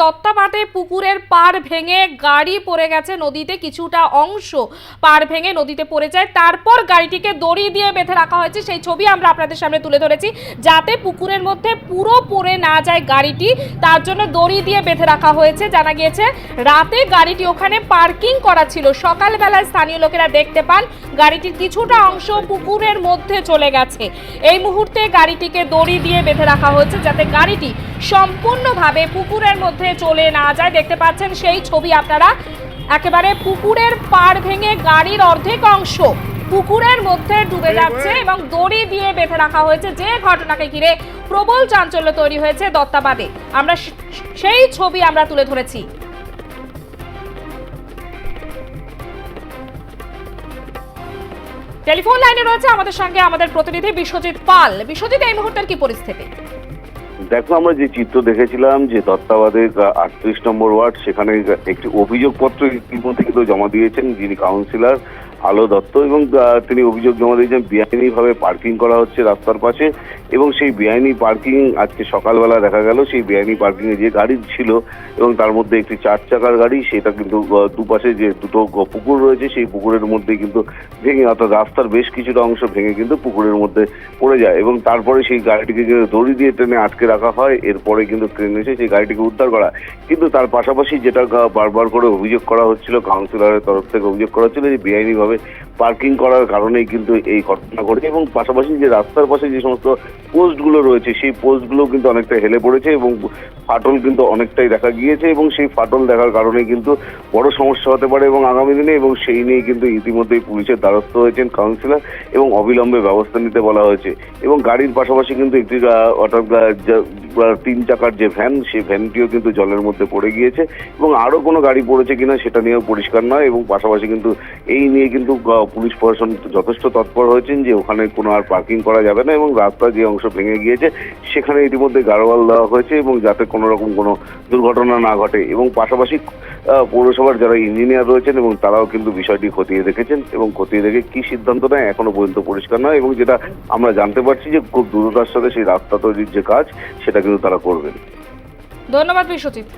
দত্তাবাদে পুকুরের পাড় ভেঙে গাড়ি পড়ে গেছে নদীতে, কিছুটা অংশ পাড় ভেঙে নদীতে পড়ে যায়। তারপর গাড়িটিকে দড়ি দিয়ে বেঁধে রাখা হয়েছে। সেই ছবি আমরা আপনাদের সামনে তুলে ধরেছি। যাতে পুকুরের মধ্যে পুরো পড়ে না যায় গাড়িটি, তার জন্য দড়ি দিয়ে বেঁধে রাখা হয়েছে। জানা গিয়েছে, রাতে গাড়িটি ওখানে পার্কিং করা ছিল। সকালবেলায় স্থানীয় লোকেরা দেখতে পান, গাড়িটির কিছুটা অংশ পুকুরের মধ্যে চলে গেছে। এই মুহূর্তে গাড়িটিকে দড়ি দিয়ে বেঁধে রাখা হয়েছে, যাতে গাড়িটি সম্পূর্ণভাবে পুকুরের মধ্যে চলে না যায়। দেখতে পাচ্ছেন সেই ছবি আপনারা। একেবারে পুকুরের পাড় ভেঙে গাড়ির অর্ধেক অংশ পুকুরের মধ্যে ডুবে যাচ্ছে এবং দড়ি দিয়ে বেঁধে রাখা হয়েছে। যে ঘটনাকে ঘিরে প্রবল চাঞ্চল্য তৈরি হয়েছে দত্তাবাদে। আমরা সেই ছবি আমরা তুলে ধরেছি। টেলিফোন লাইনে রয়েছে আমাদের সঙ্গে আমাদের প্রতিনিধি বিশ্বজিৎ পাল। বিশ্বজিৎ এই মুহূর্তের কি পরিস্থিতি? দেখো, আমরা যে চিত্র দেখেছিলাম যে তত্ত্বাবাদের আটত্রিশ নম্বর ওয়ার্ড, সেখানে একটি অভিযোগপত্র ইতিমধ্যে কিন্তু জমা দিয়েছেন যিনি কাউন্সিলর আলো দত্ত এবং তিনি অভিযোগ জমা দিয়েছেন বেআইনিভাবে পার্কিং করা হচ্ছে রাস্তার পাশে এবং সেই বেআইনি পার্কিং আজকে সকালবেলা দেখা গেল। সেই বেআইনি পার্কিং এ যে গাড়ি ছিল এবং তার মধ্যে একটি চার চাকার গাড়ি, সেটা কিন্তু দুপাশে যে দুটো পুকুর রয়েছে, সেই পুকুরের মধ্যে কিন্তু ভেঙে, অর্থাৎ রাস্তার বেশ কিছুটা অংশ ভেঙে কিন্তু পুকুরের মধ্যে পড়ে যায় এবং তারপরে সেই গাড়িটিকে দড়ি দিয়ে টেনে আটকে রাখা হয়। এরপরে কিন্তু ট্রেন এসে সেই গাড়িটিকে উদ্ধার করা কিন্তু তার পাশাপাশি যেটা বারবার করে অভিযোগ করা হচ্ছিল কাউন্সিলরের তরফ থেকে অভিযোগ করা হচ্ছিল যে বেআইনিভাবে পার্কিং করার কারণেই কিন্তু এই ঘটনা ঘটেছে এবং পাশাপাশি যে রাস্তার পাশে যে সমস্ত পোস্টগুলো রয়েছে, সেই পোস্টগুলো কিন্তু অনেকটা হেলে পড়েছে এবং ফাটল কিন্তু অনেকটাই দেখা গিয়েছে এবং সেই ফাটল দেখার কারণে কিন্তু বড় সমস্যা হতে পারে এবং আগামী দিনে এবং সেই নিয়ে কিন্তু ইতিমধ্যেই পুলিশের দ্বারস্থ হয়েছেন কাউন্সিলর এবং অবিলম্বে ব্যবস্থা নিতে বলা হয়েছে। এবং গাড়ির পাশাপাশি কিন্তু একটি অর্থাৎ তিন চাকার যে ভ্যান সেই ভ্যানটিও কিন্তু জলের মধ্যে পড়ে গিয়েছে এবং আরও কোনো গাড়ি পড়েছে কিনা সেটা নিয়েও পরিষ্কার নয় এবং পাশাপাশি কিন্তু এই নিয়ে কিন্তু পুলিশ প্রশাসন যথেষ্ট তৎপর হয়েছেন যে ওখানে কোনো আর পার্কিং করা যাবে না এবং রাস্তার যে অংশ ভেঙে গিয়েছে সেখানে ইতিমধ্যে গাড়োয়াল দেওয়া হয়েছে এবং যাতে কোনো রকম কোনো দুর্ঘটনা না ঘটে এবং পাশাপাশি পৌরসভার যারা ইঞ্জিনিয়ার রয়েছেন এবং তারাও কিন্তু বিষয়টি খতিয়ে দেখেছেন এবং খতিয়ে দেখে কি সিদ্ধান্ত নেয় এখনও পর্যন্ত পরিষ্কার নয় এবং যেটা আমরা জানতে পারছি যে খুব দ্রুততার সাথে সেই রাস্তা তৈরির যে কাজ, সেটা কিন্তু তারা করবেন ধন্যবাদ বিশ্বজিৎ।